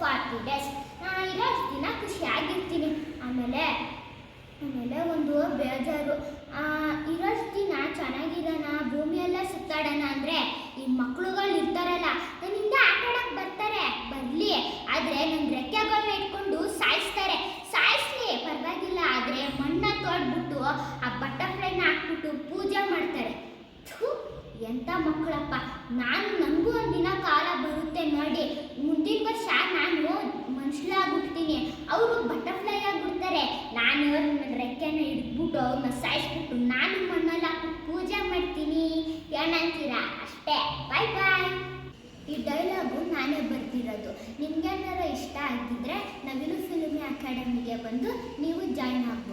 Forty days ಇರೋಷ್ಟು ದಿನ ಖುಷಿಯಾಗಿರ್ತೀನಿ ಆಮೇಲೆ ಆಮೇಲೆ ಒಂದು ಬೇಜಾರು. ಇರೋಷ್ಟು ದಿನ ಚೆನ್ನಾಗಿರೋಣ, ಭೂಮಿಯೆಲ್ಲ ಸುತ್ತಾಡೋಣ ಅಂದರೆ ಈ ಮಕ್ಳುಗಳು ಇರ್ತಾರಲ್ಲ, ನನ್ನಿಂದ ಆಟ ಆಡೋಕ್ಕೆ ಬರ್ತಾರೆ. ಬರಲಿ, ಆದರೆ ನನ್ನ ರೆಕ್ಕೆಗಳನ್ನ ಇಟ್ಕೊಂಡು ಸಾಯಿಸ್ತಾರೆ. ಸಾಯಿಸ್ಲಿ, ಪರವಾಗಿಲ್ಲ, ಆದರೆ ಮಣ್ಣ ತೊಡ್ಬಿಟ್ಟು ಆ ಬಟರ್ಫ್ಲೈನ ಹಾಕ್ಬಿಟ್ಟು ಪೂಜೆ ಮಾಡ್ತಾರೆ. ಥೂ ಎಂಥ ಮಕ್ಕಳಪ್ಪ ನಾನು ನನಗೂ ಒಂದಿನ ಕಾಲ ಬರುತ್ತೆ ನೋಡಿ. ಅವರು ಬಟರ್ಫ್ಲೈ ಆಗಿಬಿಡ್ತಾರೆ. ನಾನು ನನ್ನ ರೆಕ್ಕೆನ ಇಟ್ಬಿಟ್ಟು ಅವ್ರನ್ನ ಸಾಯಿಸ್ಬಿಟ್ಟು ನಾನು ಮಣ್ಣಲ್ಲಿ ಹಾಕ್ಬಿಟ್ಟು ಪೂಜೆ ಮಾಡ್ತೀನಿ. ಏನಂತೀರಾ ಅಷ್ಟೇ. ಬಾಯ್ ಬಾಯ್ ಈ ಡೈಲಾಗು ನಾನೇ ಬರ್ತಿರೋದು ನಿಮ್ಗೇನಾರ ಇಷ್ಟ ಆಗಿದ್ರೆ ನವಿಲು ಫಿಲ್ಮಿ ಅಕಾಡೆಮಿಗೆ ಬಂದು ನೀವು ಜಾಯ್ನ್ ಯು